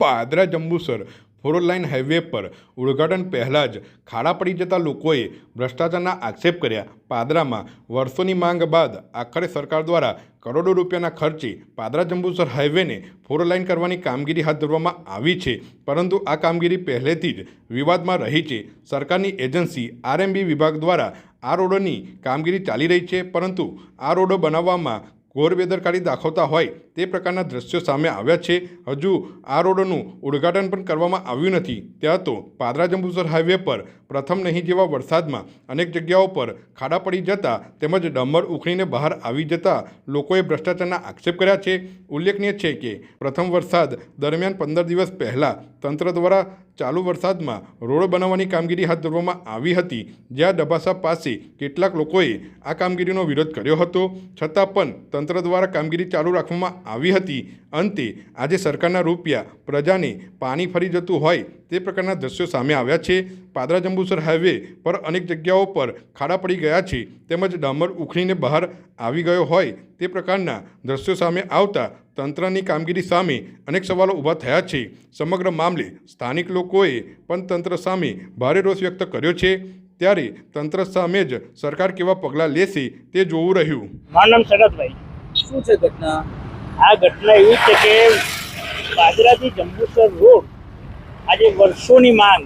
Padra Jambusar, four lane highway પર. ઉદ્ઘાટન પહેલાં જ ખાડા પડી જતા લોકોએ ભ્રષ્ટાચારના આક્ષેપ કર્યા. પાદરામાં વર્ષોની માંગ બાદ આખરે સરકાર દ્વારા કરોડો રૂપિયાના ખર્ચે પાદરા જંબુસર હાઈવેને ફોર લાઇન કરવાની કામગીરી હાથ ધરવામાં આવી છે. પરંતુ આ કામગીરી પહેલેથી જ વિવાદમાં રહી છે. સરકારની એજન્સી આરએમબી વિભાગ દ્વારા આ રોડોની કામગીરી ચાલી રહી છે. પરંતુ આ રોડો બનાવવામાં ઘોર બેદરકારી દાખવતા હોય તે પ્રકારના દ્રશ્યો સામે આવ્યા છે. હજુ આ રોડનું ઉદ્ઘાટન પણ કરવામાં આવ્યું નથી. ત્યાં તો પાદરા જંબુસર હાઈવે પર પ્રથમ નહીં જેવા વરસાદમાં અનેક જગ્યાઓ પર ખાડા પડી જતા તેમજ ડમર ઉખડીને બહાર આવી જતા લોકોએ ભ્રષ્ટાચારના આક્ષેપ કર્યા છે. ઉલ્લેખનીય છે કે પ્રથમ વરસાદ દરમિયાન પંદર દિવસ પહેલાં તંત્ર દ્વારા ચાલુ વરસાદમાં રોડ બનાવવાની કામગીરી હાથ ધરવામાં આવી હતી. જ્યાં ડબાસા પાસે કેટલાક લોકોએ આ કામગીરીનો વિરોધ કર્યો હતો. છતાં પણ તંત્ર દ્વારા કામગીરી ચાલુ રાખવામાં આવી હતી. અંતે આજે સરકારના રૂપિયા પ્રજાને પાણી ફરી જતું હોય તે પ્રકારના દ્રશ્યો સામે આવ્યા છે. પાદરા જંબુસર હાઈવે પર અનેક જગ્યાઓ પર ખાડા પડી ગયા છે તેમજ ડામર ઉખડીને બહાર આવી ગયો હોય તે પ્રકારના દ્રશ્યો સામે આવતા તંત્રની કામગીરી સામે અનેક સવાલો ઊભા થયા છે. સમગ્ર મામલે સ્થાનિક લોકોએ પણ તંત્ર સામે ભારે રોષ વ્યક્ત કર્યો છે. ત્યારે તંત્ર સામે જ સરકાર કેવા પગલાં લેશે તે જોવું રહ્યું. મારું નામ શરદભાઈ. શું છે ઘટના? આ ઘટના એવી છે કે પાદરાથી જંબુસર રોડ આજે વર્ષોની માંગ,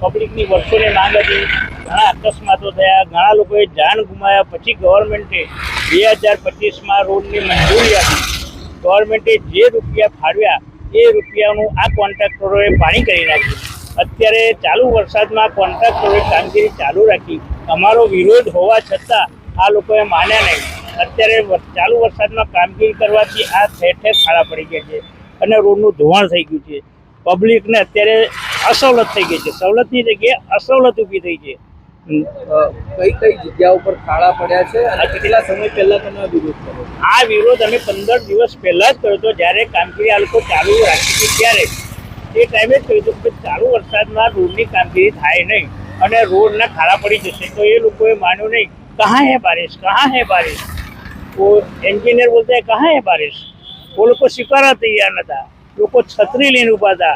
પબ્લિકની વર્ષોની માંગ હતી. ઘણા અકસ્માતો થયા, ઘણા લોકોએ જાન ગુમાવ્યા. પછી ગવર્મેન્ટે બે હજાર પચીસમાં રોડની મંજૂરી આપી. ગવર્મેન્ટે જે રૂપિયા ફાળવ્યા, એ રૂપિયાનું આ કોન્ટ્રાક્ટરોએ પાણી કરી નાખ્યું. અત્યારે ચાલુ વરસાદમાં કોન્ટ્રાક્ટરોએ કામગીરી ચાલુ રાખી. અમારો વિરોધ હોવા છતાં આ લોકોએ માન્યા નહીં. અત્યારે ચાલુ વરસાદમાં કામગીરી કરવાથી આ ઠેર ઠેર ખાડા પડી ગયા છે અને રોડનું ધોવાણ થઈ ગયું છે. પબ્લિકને અત્યારે અસવલત થઈ ગઈ છે. સવલતની જગ્યાએ અસવલત ઊભી થઈ છે. કઈ કઈ જગ્યા ઉપર ખાડા પડ્યા છે અને કેટલા સમય પહેલા તમે વિરોધ કર્યો? આ વિરોધ અમે પંદર દિવસ પહેલા જ કર્યો હતો. જ્યારે કામગીરી આ લોકો ચાલુ રાખી હતી ત્યારે તે ટાઈમે જ કહ્યું હતું કે ચાલુ વરસાદમાં રોડની કામગીરી થાય નહીં અને રોડના ખાડા પડી જશે. તો એ લોકોએ માન્યું નહીં. કહા હે બારિશ? કહા હે બારિશ? वो इंजीनियर बोलते हैं कहाँ है बारिश वो लोग को स्वीकारा तैयार न था લોકો છત્રી લઈને ઊભા હતા.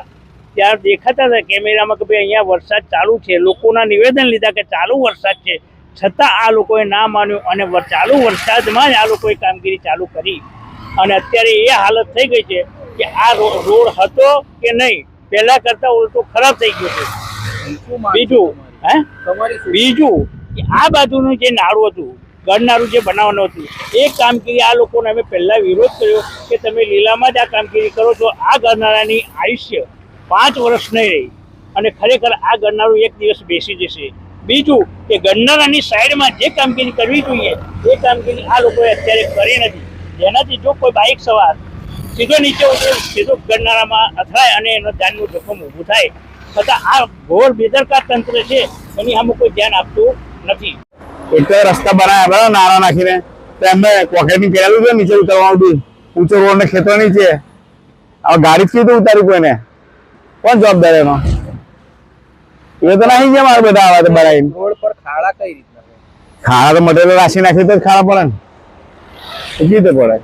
ત્યારે દેખાતા હતા કેમેરામાં કે ભાઈ અહીંયા વરસાદ ચાલુ છે. લોકોના નિવેદન લીધા કે ચાલુ વરસાદ છે. છતાં આ લોકોએ ના માન્યું અને ચાલુ વરસાદમાં જ આ લોકોએ કામગીરી ચાલુ કરી. અને અત્યારે એ હાલત થઈ ગઈ છે કે આ રોડ હતો કે નહીં પહેલાં કરતાં ઉલટો ખરાબ થઈ ગયો છે. બીજું હે? બીજું કે આ બાજુનું જે નાળું હતું ગરનારું જે બનાવવાનું હતું. એ કામગીરી આ લોકોને અમે પહેલાં વિરોધ કર્યો કે તમે લીલામાં જ આ કામગીરી કરો છો. આ ગરનારાની આયુષ્ય પાંચ વર્ષ નહીં રહી. અને ખરેખર આ ગરનારું એક દિવસ બેસી જશે. બીજું કે ગરનારાની સાઈડમાં જે કામગીરી કરવી જોઈએ, એ કામગીરી આ લોકોએ અત્યારે કરી નથી. જેનાથી જો કોઈ બાઇક સવાર, સીધો નીચે ઉતરે, સીધો ગરનારામાં અથડાય અને એનો જાનનું જોખમ ઊભું થાય. છતાં આ ઘોર બેદરકાર તંત્ર છે, એની સામે કોઈ ધ્યાન આપતું નથી. એક તો રસ્તા બનાવ્યા બરાબર નારા નાખીને. તો એમને પોકેટિંગ કરેલું છે નીચે ઉતરવાનું હતું ઊંચો રોડ ને ખેતરો નીચે. હવે ગાડી કીધું ઉતારી કોઈને. કોણ જવાબદાર એનો? એ તો નહીં ગયા મારે બધા આવા તો રોડ પર ખાડા કઈ રીતના ખાડા તો મટેરિયલ રાશી નાખી તો ખાડા પડે ને. કીધે પડે.